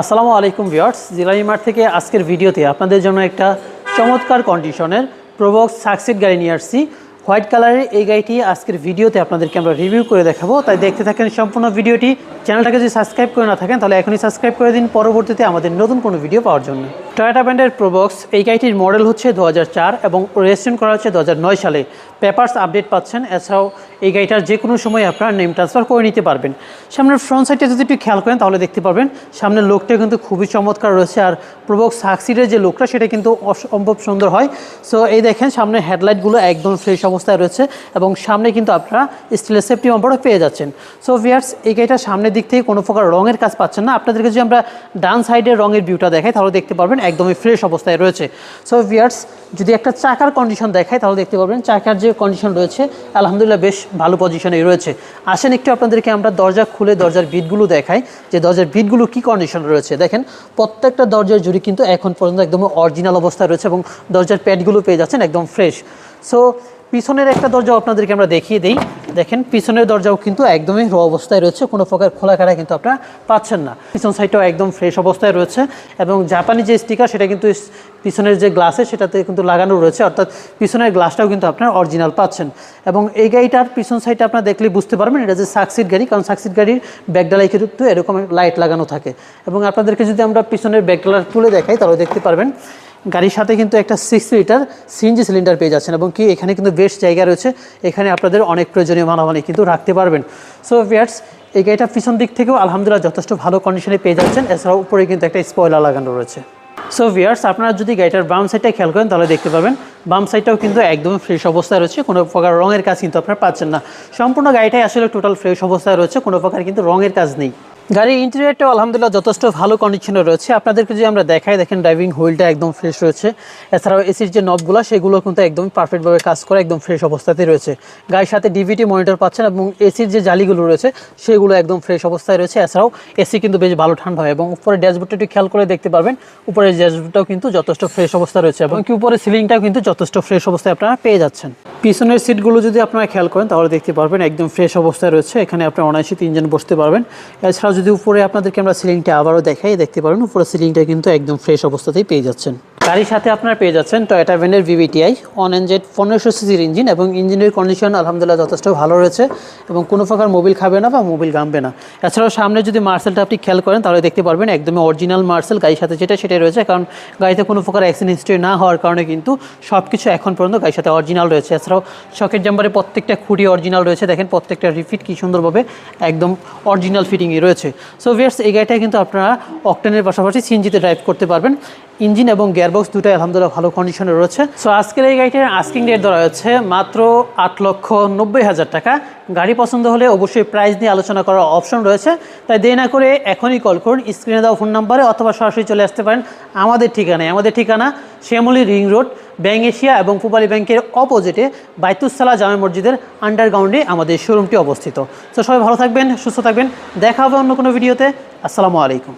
আসসালামু আলাইকুম viewers Jilani mart থেকে আজকের ভিডিওতে আপনাদের জন্য একটা চমৎকার কন্ডিশনের প্রবক্স সাকসিড গাড়ি নিয়ে আসছি। হোয়াইট কালারের এই গাড়িটি আজকের ভিডিওতে আপনাদেরকে আমরা রিভিউ করে দেখাবো। তাই দেখতে থাকেন সম্পূর্ণ ভিডিওটি। চ্যানেলটাকে যদি সাবস্ক্রাইব করে না থাকেন, তাহলে এখনই সাবস্ক্রাইব করে দিন। পরবর্তীতে আমাদের নতুন কোনো ভিডিও পাওয়ার জন্য। টয়োটা ব্র্যান্ডের প্রবক্স এই গাড়িটির মডেল হচ্ছে দু হাজার চার এবং রেজিস্ট্রেশন করা হচ্ছে দু হাজার নয় সালে। পেপারস আপডেট পাচ্ছেন, এছাড়াও এই গাড়িটার যে কোনো সময় আপনারা নেম ট্রান্সফার করে নিতে পারবেন। সামনের ফ্রন্ট সাইডটা যদি একটু খেয়াল করেন, তাহলে দেখতে পারবেন সামনের লোকটা কিন্তু খুবই চমৎকার রয়েছে আর প্রবক্স সাকসিডের যে লোকটা সেটা কিন্তু অসম্ভব সুন্দর হয়। সো এই দেখেন সামনে হেডলাইটগুলো একদম ফ্রেশ অবস্থায় রয়েছে এবং সামনে কিন্তু আপনারা স্টিলের সেফটি বাম্পারও পেয়ে যাচ্ছেন। সো ভিয়ার্স এই গাড়িটার সামনের দিক থেকে কোনো প্রকার রঙের কাজ পাচ্ছেন না। আপনাদেরকে যদি আমরা ডান সাইডের রঙের ভিউটা দেখাই, তাহলে দেখতে পারবেন একদমই ফ্রেশ অবস্থায় রয়েছে। সো ভিয়ার্স যদি একটা চাকার কন্ডিশন দেখায় তাহলে দেখতে পারবেন চাকার যে কন্ডিশন রয়েছে, আলহামদুলিল্লাহ বেশ ভালো পজিশনেই রয়েছে। আসেন একটু আপনাদেরকে আমরা দরজা খুলে দরজার বিটগুলো দেখাই, যে দরজার বিটগুলো কি কন্ডিশন রয়েছে। দেখেন, প্রত্যেকটা দরজার জুড়ি কিন্তু এখন পর্যন্ত একদম অরিজিনাল অবস্থায় রয়েছে এবং দরজার প্যাডগুলো পেয়ে যাচ্ছেন একদম ফ্রেশ সো পিছনের একটা দরজাও আপনাদেরকে আমরা দেখিয়ে দিই। দেখেন, পিছনের দরজাও কিন্তু একদমই র অবস্থায় রয়েছে, কোনো প্রকার খোলা কাটা কিন্তু আপনারা পাচ্ছেন না। পিছন সাইডটাও একদম ফ্রেশ অবস্থায় রয়েছে এবং জাপানি যে স্টিকার সেটা কিন্তু পিছনের যে গ্লাসে সেটাতে কিন্তু লাগানো রয়েছে, অর্থাৎ পিছনের গ্লাসটাও কিন্তু আপনার অরিজিনাল পাচ্ছেন। এবং এই গাড়িটার পিছন সাইডটা আপনারা দেখলে বুঝতে পারবেন, এটা যে সাকসিড গাড়ি, কারণ সাকসিড গাড়ির ব্যাকডালাই কিন্তু এরকম লাইট লাগানো থাকে। এবং আপনাদেরকে যদি আমরা পিছনের ব্যাকডালার তুলে দেখাই, তাহলে দেখতে পারবেন গাড়ির সাথে কিন্তু একটা সিক্স লিটার সিএনজি সিলিন্ডার পেয়ে যাচ্ছেন এবং কি এখানে কিন্তু বেশ জায়গা রয়েছে। এখানে আপনাদের অনেক প্রয়োজনীয় মালামালি কিন্তু রাখতে পারবেন। সো ভিয়ার্স এই গাড়িটা পিছন দিক থেকেও আলহামদুলিল্লাহ যথেষ্ট ভালো কন্ডিশনে পেয়ে যাচ্ছেন। এছাড়াও উপরে কিন্তু একটা স্পয়লার লাগানো রয়েছে। সো ভিয়ার্স আপনারা যদি গাড়িটার বাম সাইডটা খেয়াল করেন, তাহলে দেখতে পাবেন বাম সাইডটাও কিন্তু একদম ফ্রেশ অবস্থায় রয়েছে। কোনো প্রকার রঙের কাজ কিন্তু আপনারা পাচ্ছেন না। সম্পূর্ণ গাড়িটাই আসলে টোটাল ফ্রেশ অবস্থায় রয়েছে। কোনো প্রকার কিন্তু রঙের কাজ নেই। গাড়ির ইন্টেরিয়রটাও আলহামদুলিল্লাহ যথেষ্ট ভালো কন্ডিশনে রয়েছে। আপনাদেরকে যদি আমরা দেখাই, দেখেন ড্রাইভিং হুইলটা একদম ফ্রেশ রয়েছে। এছাড়াও এসির যে নবগুলো সেগুলো কিন্তু একদম পারফেক্টভাবে কাজ করে, একদম ফ্রেশ অবস্থাতেই রয়েছে। গাড়ির সাথে ডিভিটি মনিটর পাচ্ছেন এবং এসির যে জালিগুলো রয়েছে, সেগুলো একদম ফ্রেশ অবস্থায় রয়েছে। এছাড়াও এসি কিন্তু বেশ ভালো ঠান্ডা হয় এবং উপরে ড্যাশবোর্ডটা একটু খেয়াল করে দেখতে পারবেন, উপরের ড্যাশবোর্ডটাও কিন্তু যথেষ্ট ফ্রেশ অবস্থায় রয়েছে এবং কি উপরে সিলিংটাও কিন্তু যথেষ্ট ফ্রেশ অবস্থায় আপনারা পেয়ে যাচ্ছেন। পিছনের সিটগুলো যদি আপনারা খেয়াল করেন, তাহলে দেখতে পারবেন একদম ফ্রেশ অবস্থায় রয়েছে। এখানে আপনার অনায়াসে তিনজন বসতে পারবেন। এছাড়াও যদি উপরে আপনাদেরকে আমরা সিলিংটা আবারও দেখাই, দেখতে পারেন উপরে সিলিংটা কিন্তু একদম ফ্রেশ অবস্থাতেই পেয়ে যাচ্ছেন। গাড়ির সাথে আপনারা পেয়ে যাচ্ছেন টয়োটা ভ্যানের ভিভিটিআই অন এনজেড পনেরোশো সিসির ইঞ্জিন এবং ইঞ্জিনের কন্ডিশন আলহামদুলিল্লাহ যথেষ্ট ভালো রয়েছে এবং কোনো প্রকার মোবিল খাবে না বা মোবিল গামবে না। এছাড়াও সামনে যদি মার্সেলটা আপনি খেয়াল করেন, তাহলে দেখতে পারবেন একদমই অরিজিনাল মার্সেল গাড়ির সাথে যেটা, সেটাই রয়েছে কারণ গাড়িতে কোনো প্রকার অ্যাক্সিডেন্ট হিস্ট্রি না হওয়ার কারণে কিন্তু সব কিছু এখন পর্যন্ত গাড়ির সাথে অরিজিনাল রয়েছে। এছাড়াও শকের জাম্বারে প্রত্যেকটা খুঁটি অরিজিনাল রয়েছে। দেখেন প্রত্যেকটা রিফিট কী সুন্দরভাবে একদম অরিজিনাল ফিটিংই রয়েছে। সো ভিয়ার্স এই গাড়িটা কিন্তু আপনারা অকটেনের পাশাপাশি সিএনজিতে ড্রাইভ করতে পারবেন। ইঞ্জিন এবং গিয়ারবক্স দুটাই আলহামদুলিল্লাহ ভালো কন্ডিশনে রয়েছে। সো আজকের এই গাড়িটার আস্কিং রেট ধরা হচ্ছে মাত্র আট লক্ষ নব্বই হাজার টাকা। গাড়ি পছন্দ হলে অবশ্যই প্রাইস নিয়ে আলোচনা করার অপশন রয়েছে। তাই দেরি না করে এখনই কল করুন স্ক্রিনে দেওয়া ফোন নাম্বারে অথবা সরাসরি চলে আসতে পারেন আমাদের ঠিকানায়। আমাদের ঠিকানা Shyamoli ring road bank Asia এবং পূবালী ব্যাংকের অপোজিটে বাইতুসালা জামে মসজিদের আন্ডারগ্রাউন্ডে আমাদের শোরুমটি অবস্থিত। তো সবাই ভালো থাকবেন, সুস্থ থাকবেন। দেখা হবে অন্য কোনো ভিডিওতে আসসালামু আলাইকুম।